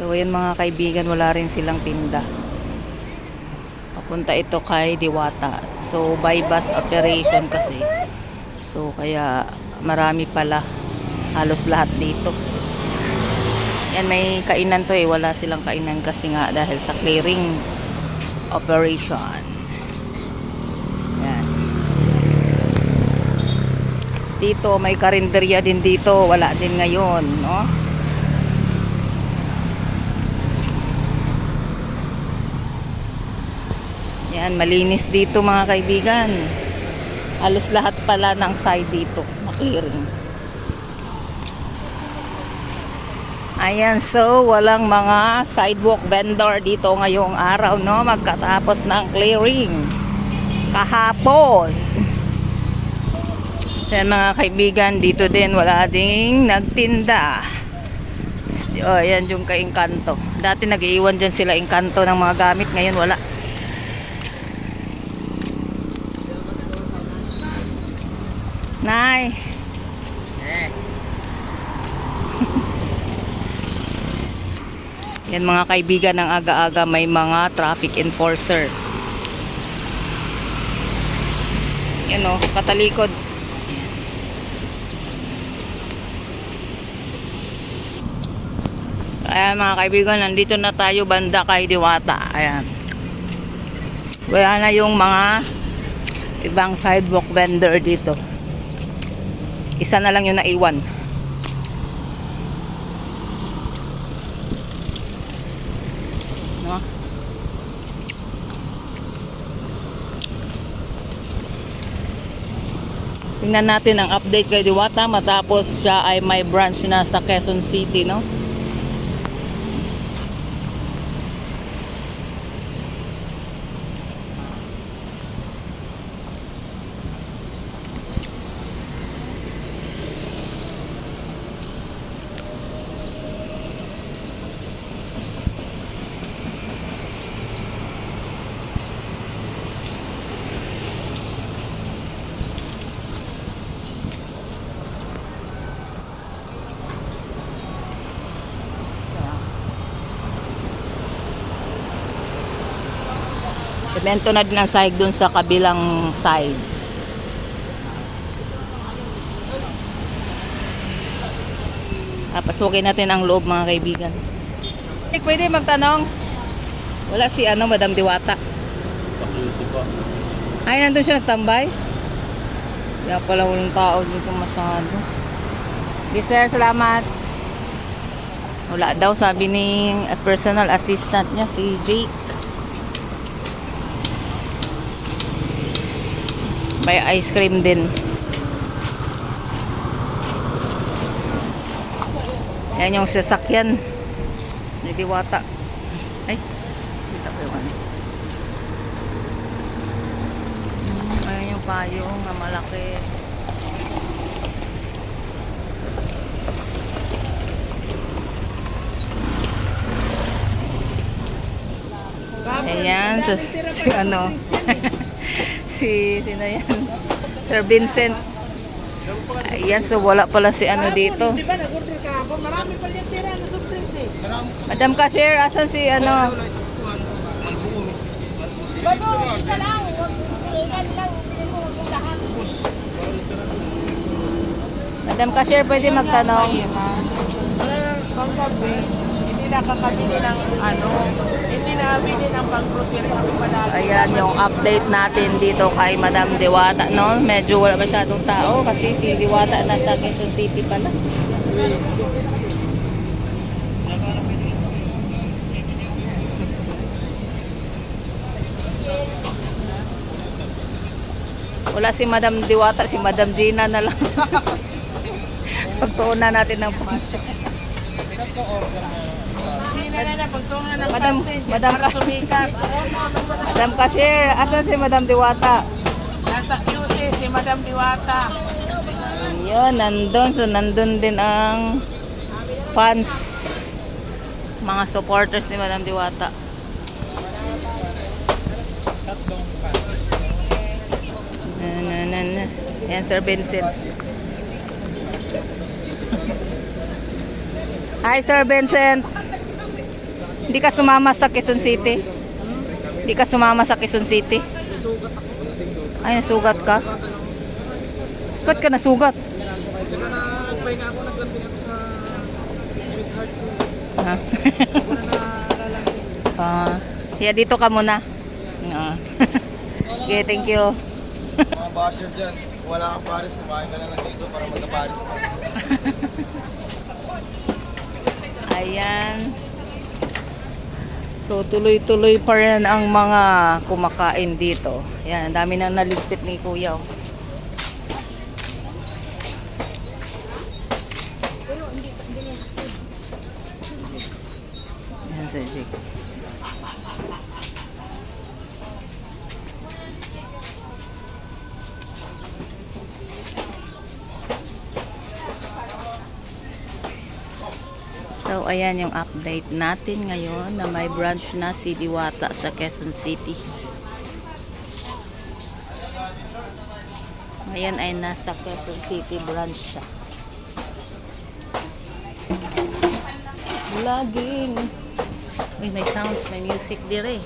So, ayan mga kaibigan, wala rin silang tinda. Papunta ito kay Diwata. So, by bus operation kasi. So, kaya marami pala. Halos lahat dito. Yan, may kainan to eh. Wala silang kainan kasi nga dahil sa clearing operation. Yan. Dito, may karinderya din dito. Wala din ngayon, no? Yan, malinis dito mga kaibigan. Halos lahat pala ng side dito, na-clearing. Ayan, so walang mga sidewalk vendor dito ngayong araw, no? Magkatapos ng clearing. Kahapon. Yan mga kaibigan, dito din wala ding nagtinda. Oh, yan yung kay. Dati nag-iwan dyan sila Encanto ng mga gamit, ngayon wala. Nay. Yan mga kaibigan ng aga-aga may mga traffic enforcer. Yan o, katalikod. Ayan mga kaibigan, nandito na tayo banda kay Diwata. Ayan. Wala na yung mga ibang sidewalk vendor dito. Isa na lang yung naiwan. No? Tingnan natin ang update kay Diwata matapos siya ay may branch na sa Quezon City, no? Semento na din ang sahig dun sa kabilang side. Papasukin natin ang loob mga kaibigan. Eh, pwede magtanong? Wala si ano, Madam Diwata. Ay, nandun siya nagtambay? Kaya pala walang tao dito masyado. Okay, sir, salamat. Wala daw, sabi ni personal assistant niya, si Jake. May ice cream din. Yan yung sasakyan. Ni Diwata. Ay, kita ko yung ano. Ayan yung payong na malaki. Ayan, so, si ano, si, sino yan? Sir Vincent. Ayan, so wala pala si ano dito. Madam Cashier, asan si ano? Madam Cashier, pwede magtanong. Hindi nakakabili ng ano, hindi nakabili ng pang-grocery kami palagi. Ayan yung update natin dito kay Madam Diwata, no? Medyo wala masyadong tao kasi si Diwata nasa Quezon City pala. Wala si Madam Diwata, si Madam Gina na lang. Pagtuunan natin ng na na na, pagtungan ng Madam-. Madam. Madam Cashier, asan si Madam Diwata? Nasa QC si Madam Diwata. Yun, nandun. So, nandun din ang fans. Mga supporters ni Madam Diwata. Na, na, na, na. Ayan, Sir Vincent. Hi, Sir Vincent. Hindi ka sumama sa Quezon City? Hindi ka sumama sa Quezon City? Ay, nasugat ka? Ba't ka nasugat? Ha? Ah, kaya dito ka muna. Ah. okay, thank you. Mga basher dyan, wala kang pares, kumain ka na lang dito para magka-pares ka. Ayan. So, tuloy-tuloy pa rin ang mga kumakain dito. Ayan, ang dami nang naligpit ni Kuya. oh. Ayan, Sir Jake. So, ayan yung update natin ngayon na may branch na si Diwata sa Quezon City. Ngayon ay nasa Quezon City branch siya. Laging. Uy, may sound, may music dire.